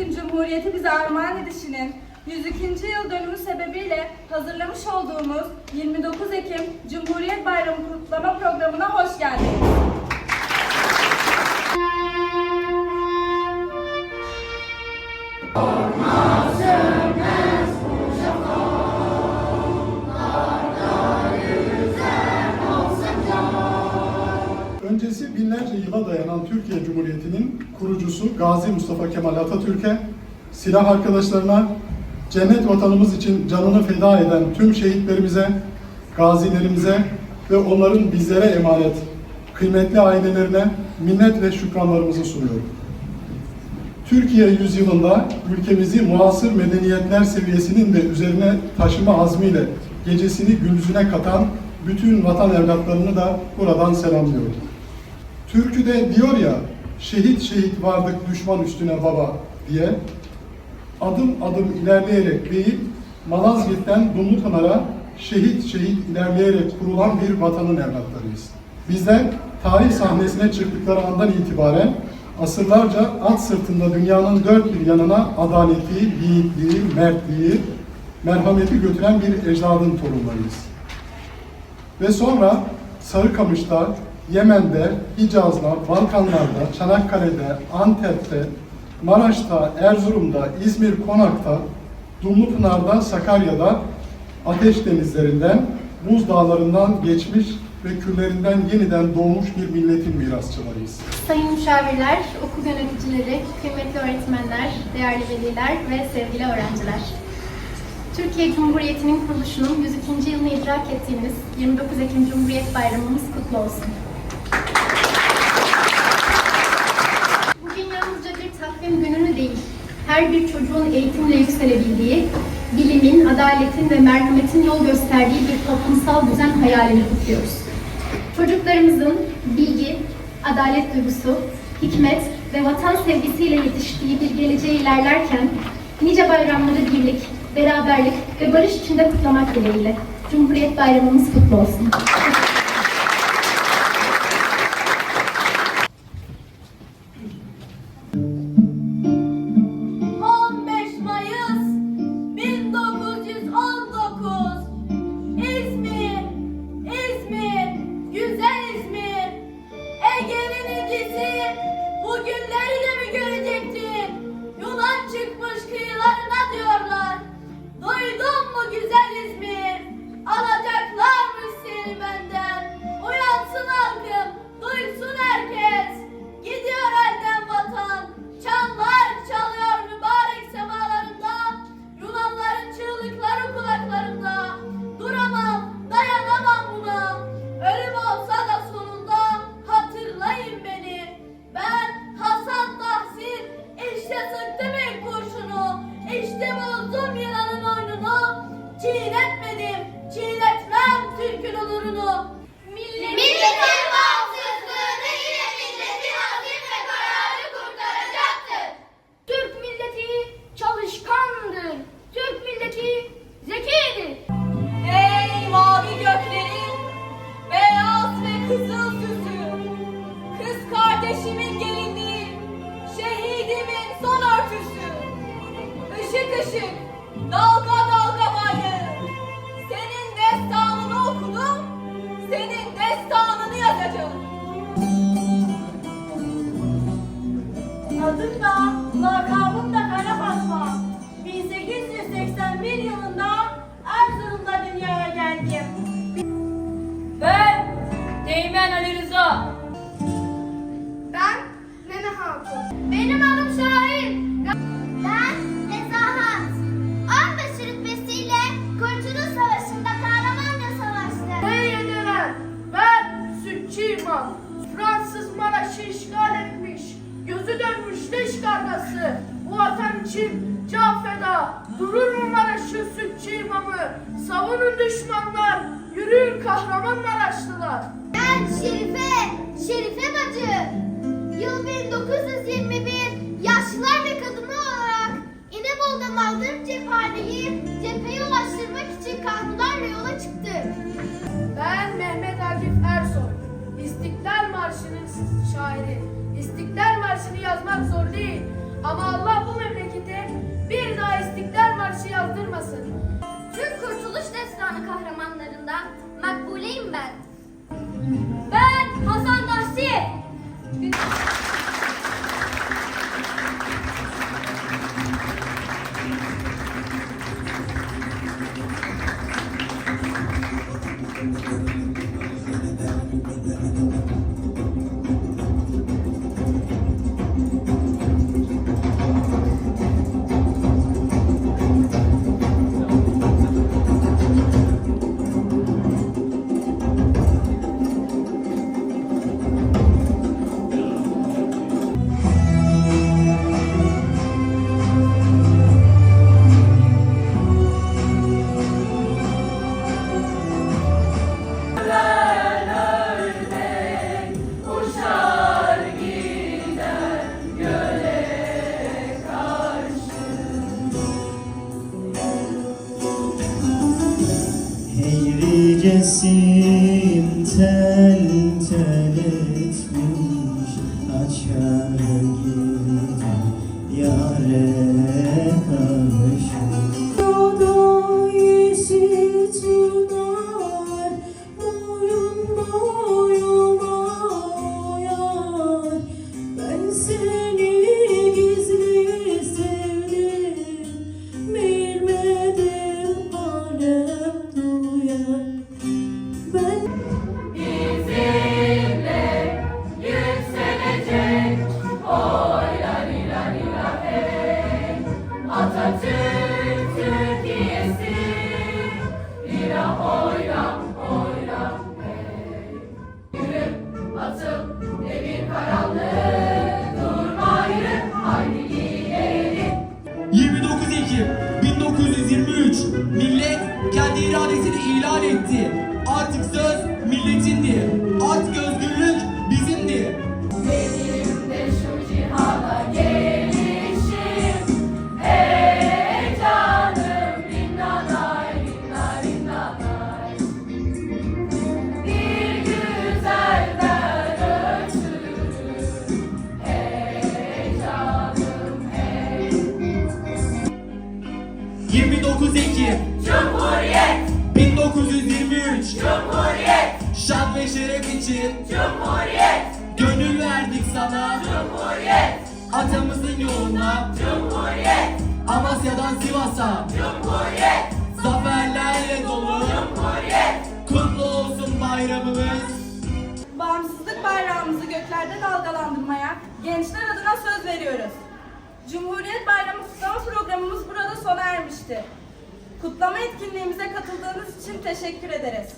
Atatürk'ün Cumhuriyeti bize armağan edişinin 102. yıl dönümü sebebiyle hazırlamış olduğumuz 29 Ekim Cumhuriyet Bayramı kutlama programına hoş geldiniz. Öncesi binlerce yıla dayanan Türkiye Cumhuriyeti'nin kurucusu Gazi Mustafa Kemal Atatürk'e, silah arkadaşlarına, cennet vatanımız için canını feda eden tüm şehitlerimize, gazilerimize ve onların bizlere emanet kıymetli ailelerine minnet ve şükranlarımızı sunuyorum. Türkiye yüzyılında ülkemizi muasır medeniyetler seviyesinin de üzerine taşıma azmiyle gecesini gündüzüne katan bütün vatan evlatlarını da buradan selamlıyorum. Türküde diyor ya, şehit şehit vardık düşman üstüne baba diye adım adım ilerleyerek değil, Malazgirt'ten Dumlupınar'a şehit şehit ilerleyerek kurulan bir vatanın evlatlarıyız. Bizler tarih sahnesine çıktıkları andan itibaren asırlarca at sırtında dünyanın dört bir yanına adaleti, yiğitliği, mertliği, merhameti götüren bir ecdadın torunlarıyız. Ve sonra Sarıkamış'ta, Yemen'de, Hicaz'da, Balkanlar'da, Çanakkale'de, Antep'te, Maraş'ta, Erzurum'da, İzmir, Konak'ta, Dumlupınar'da, Sakarya'da, Ateş denizlerinden, buz dağlarından geçmiş ve küllerinden yeniden doğmuş bir milletin mirasçılarıyız. Sayın müşavirler, okul yöneticileri, kıymetli öğretmenler, değerli veliler ve sevgili öğrenciler. Türkiye Cumhuriyeti'nin kuruluşunun 102. yılını idrak ettiğimiz 29 Ekim Cumhuriyet Bayramımız kutlu olsun. Her bir çocuğun eğitimle yükselebildiği, bilimin, adaletin ve merhametin yol gösterdiği bir toplumsal düzen hayalini kutluyoruz. Çocuklarımızın bilgi, adalet duygusu, hikmet ve vatan sevgisiyle yetiştiği bir geleceğe ilerlerken nice bayramları birlik, beraberlik ve barış içinde kutlamak dileğiyle. Cumhuriyet Bayramımız kutlu olsun. Son örtüsü. Işık ışık, dalga dalga bayrağı. Senin destanını okudum, senin destanını yazacağım. Adım da, lakabım da Kara Fatma. 1881 yılında Erzurum'da dünyaya geldim. Ben Teğmen Ali için can feda. Durur mu Maraş'ın Sütçü İmamı? Savunun düşmanlar. Yürüyün kahraman Maraşlılar. Ben Şerife, Şerife bacı. Yıl 1921 yaşlılar ve kadınlar olarak İnebolu'dan aldığım cephaneyi cepheye ulaştırmak için kanunlarla yola çıktık. Ben Mehmet Akif Ersoy. İstiklal Marşı'nın şairi. İstiklal Marşı'nı yazmak zor değil. Ama Allah Nefesim tel tel etmiş sisters Atamızın yoluna... Cumhuriyet! Amasya'dan Sivas'a... Cumhuriyet! Zaferlerle dolu... Cumhuriyet! Kutlu olsun bayramımız... Bağımsızlık bayrağımızı göklerde dalgalandırmaya gençler adına söz veriyoruz. Cumhuriyet Bayramı kutlama programımız burada sona ermiştir. Kutlama etkinliğimize katıldığınız için teşekkür ederiz.